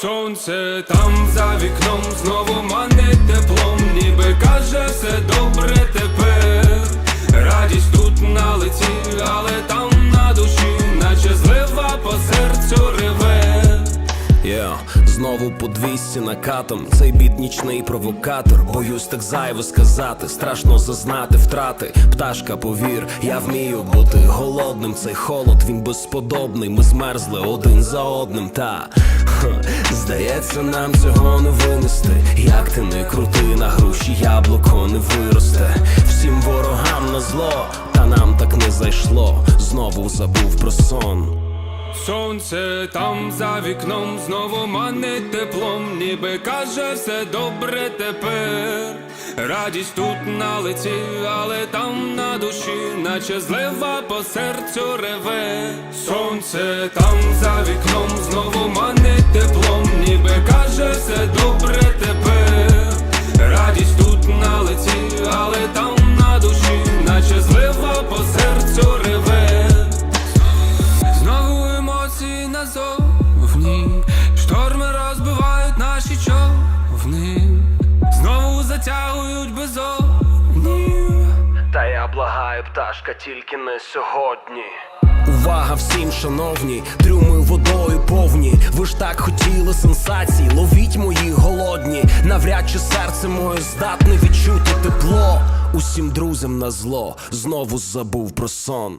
Сонце там за вікном знову манить теплом, ніби каже все добре тепер. Радість тут на лиці, але там на душі, наче злива по серцю реве. Yeah. Знову по 200 накатом Цей біт нічний провокатор Боюсь так зайво сказати Страшно зазнати втрати Пташка, повір, я вмію бути голодним Цей холод, він безподобний Ми змерзли один за одним Та здається, нам цього не винести. Як ти не крути на груші, яблуко не виросте. Всім ворогам на зло, та нам так не зайшло. Знову забув про сон. Сонце там за вікном знову манить теплом, ніби каже все добре тепер. Радість тут на лиці, але там на душі, наче злива по серцю реве. Сонце там за вікном знову благаю, тільки не сьогодні. Увага всім, шановні, трюми водою повні. Ви ж так хотіли сенсацій, ловіть мої голодні. Навряд чи серце моє здатне відчути тепло. Усім друзям на зло, знову забув про сон.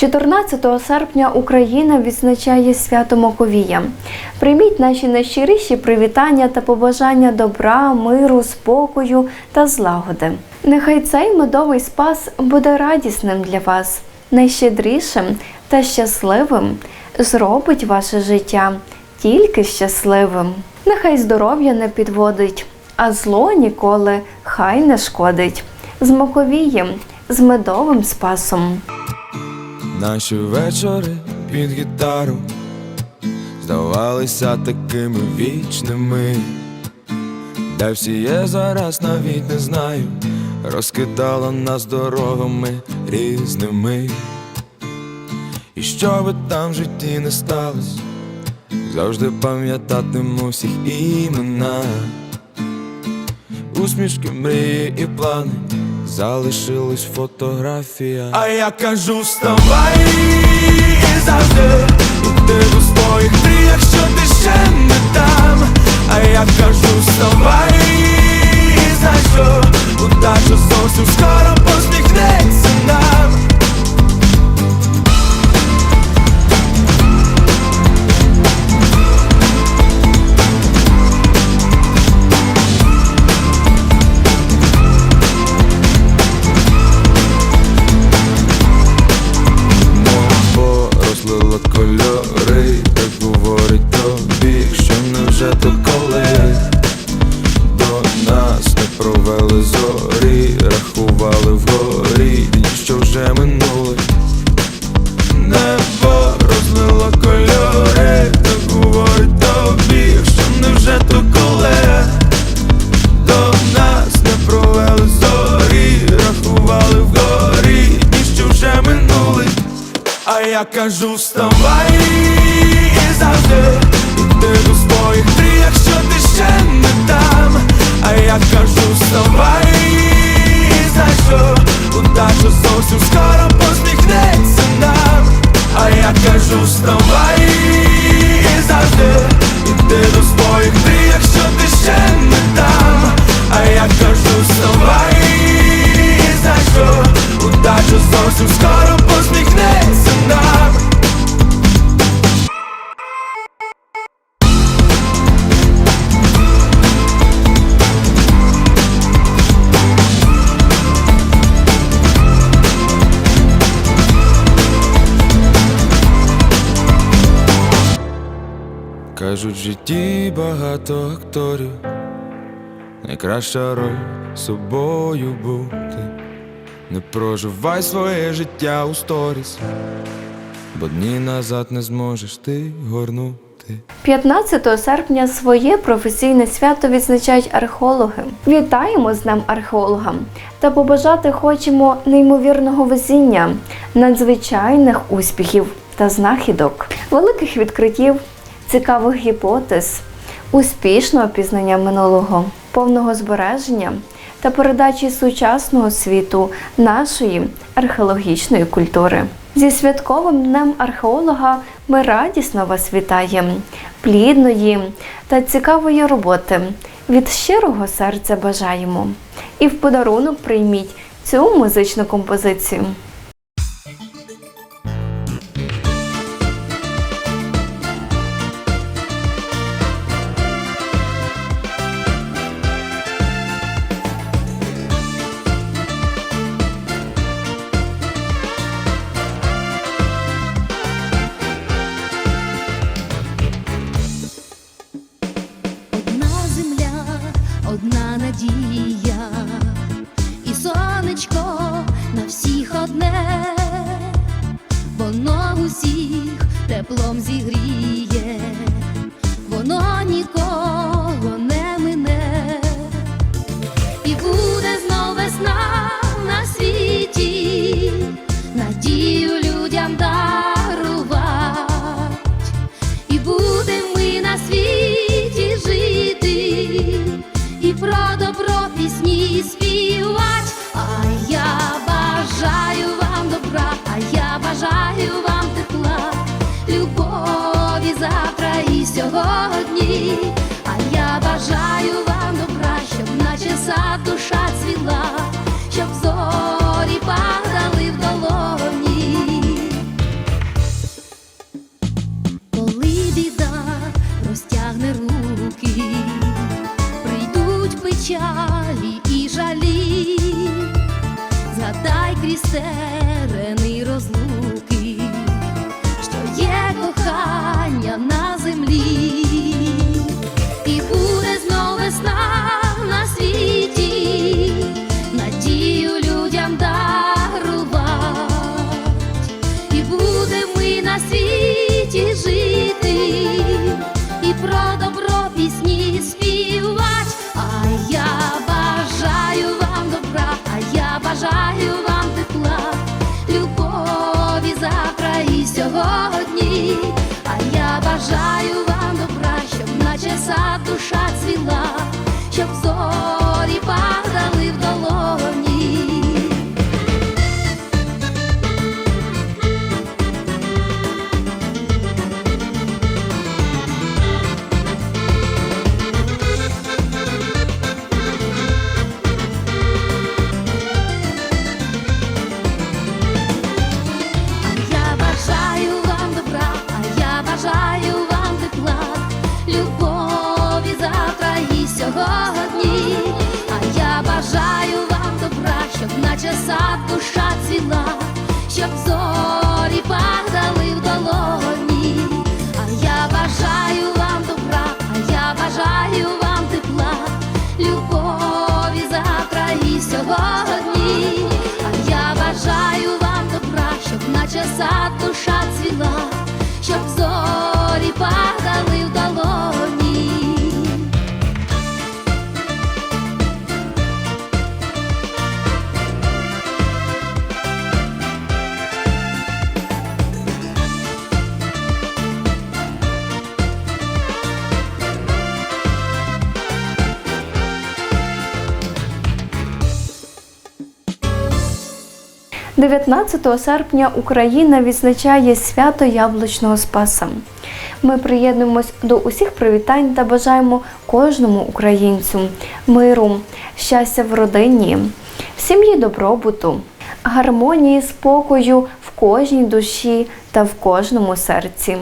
14 серпня Україна відзначає свято Маковія. Прийміть наші найщиріші привітання та побажання добра, миру, спокою та злагоди. Нехай цей медовий спас буде радісним для вас, найщедрішим та щасливим зробить ваше життя тільки щасливим. Нехай здоров'я не підводить, а зло ніколи хай не шкодить. З Маковієм, з медовим спасом. Наші вечори під гітару здавалися такими вічними, де всі є зараз навіть не знаю, розкидала нас дорогами різними. І що би там в житті не сталося, завжди пам'ятатиму всіх імена, усмішки, мрії і плани. Залишилась фотографія. А я кажу, вставай я кажу, вставай і завжди Іди до своїх мрій, якщо ти ще не там. А я кажу, вставай, знаєш що Удача зовсім скоро посміхнеться нам. А я кажу, вставай завжди Іди до своїх мрій, якщо ти ще не там. А я кажу, вставай багато акторів, найкраща роль собою бути. Не проживай своє життя у сторіс, бо дні назад не зможеш ти горнути. 15 серпня своє професійне свято відзначають археологи. Вітаємо з Днем археолога та побажати хочемо неймовірного везіння, надзвичайних успіхів та знахідок, великих відкриттів, цікавих гіпотез, успішного пізнання минулого, повного збереження та передачі сучасного світу нашої археологічної культури. Зі святковим днем археолога ми радісно вас вітаємо, плідної та цікавої роботи. Від щирого серця бажаємо. І в подарунок прийміть цю музичну композицію. Щоб душа цвіла, щоб зорі падали в долоні. А я бажаю вам добра, а я бажаю вам тепла, любові завтра і сьогодні. А я бажаю вам добра, щоб наче сад душа 19 серпня Україна відзначає свято Яблучного Спаса. Ми приєднуємось до усіх привітань та бажаємо кожному українцю миру, щастя в родині, сім'ї добробуту, гармонії, спокою в кожній душі та в кожному серці.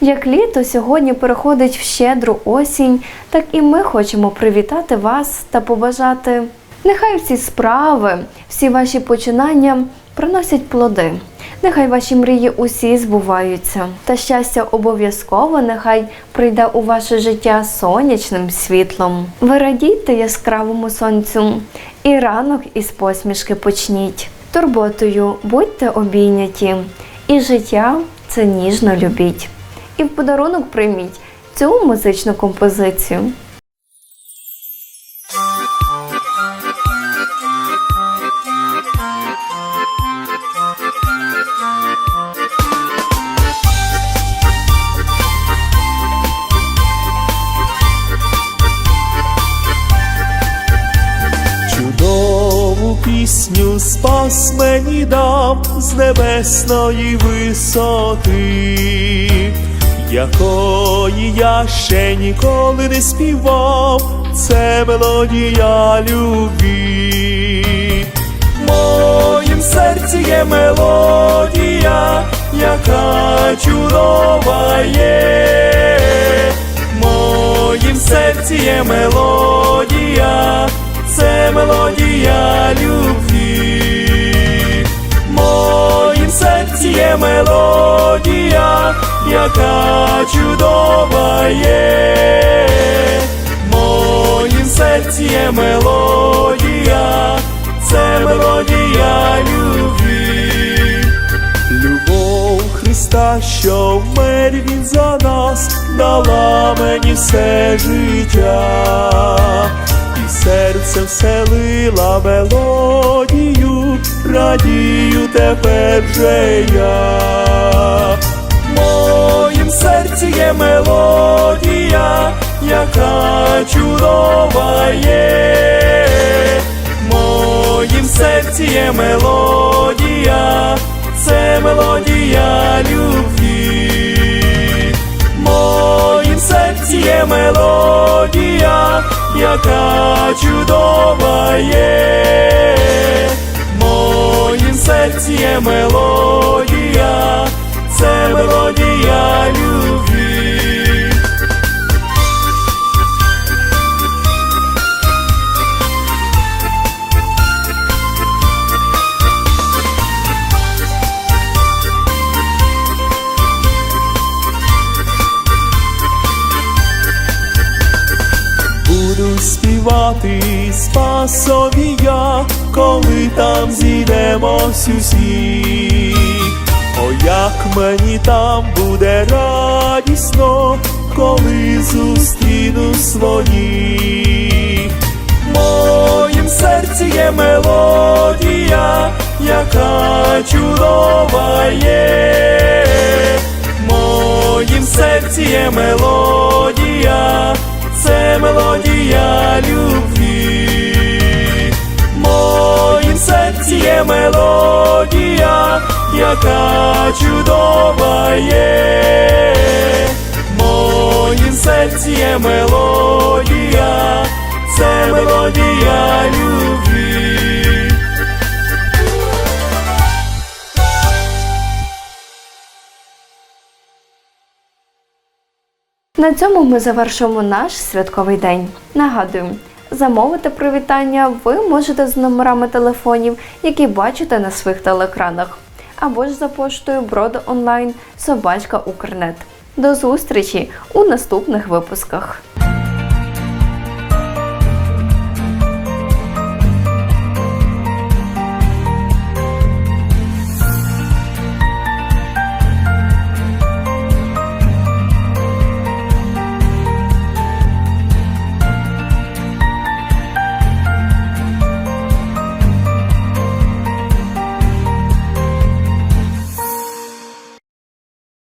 Як літо сьогодні переходить в щедру осінь, так і ми хочемо привітати вас та побажати. Нехай всі справи, всі ваші починання приносять плоди. Нехай ваші мрії усі збуваються, та щастя обов'язково нехай прийде у ваше життя сонячним світлом. Ви радійте яскравому сонцю, і ранок із посмішки почніть. Турботою будьте обійняті, і життя це ніжно любіть. І в подарунок прийміть цю музичну композицію. Мені дав з небесної висоти, якої я ще ніколи не співав, це мелодія любві. В моїм серці є мелодія, яка чудова є. Моїм серці є мелодія, це мелодія любві. Є мелодія, яка чудова є. В моїм серці є мелодія, це мелодія любві. Любов Христа, що вмер він за нас, дала мені все життя, і серце вселила мелодію, радію тепер же я. В моїм серці є мелодія, яка чудова є. В моїм серці є мелодія, це мелодія любві. В моїм серці є мелодія, яка чудова є. В моїм серці є мелодія, це мелодія любві. Співати спасові я, коли там зійдемось усі. О, як мені там буде радісно, коли зустріну своїх. Моїм серці є мелодія, яка чудова є. Моїм серці є мелодія, це мелодія любві. любви. моїм серці є мелодія, яка чудова є. Моїм серці є мелодія, це мелодія любві. На цьому ми завершуємо наш святковий день. Нагадую, замовити привітання ви можете з номерами телефонів, які бачите на своїх телеекранах, або ж за поштою броду онлайн собачка Укрнет. До зустрічі у наступних випусках.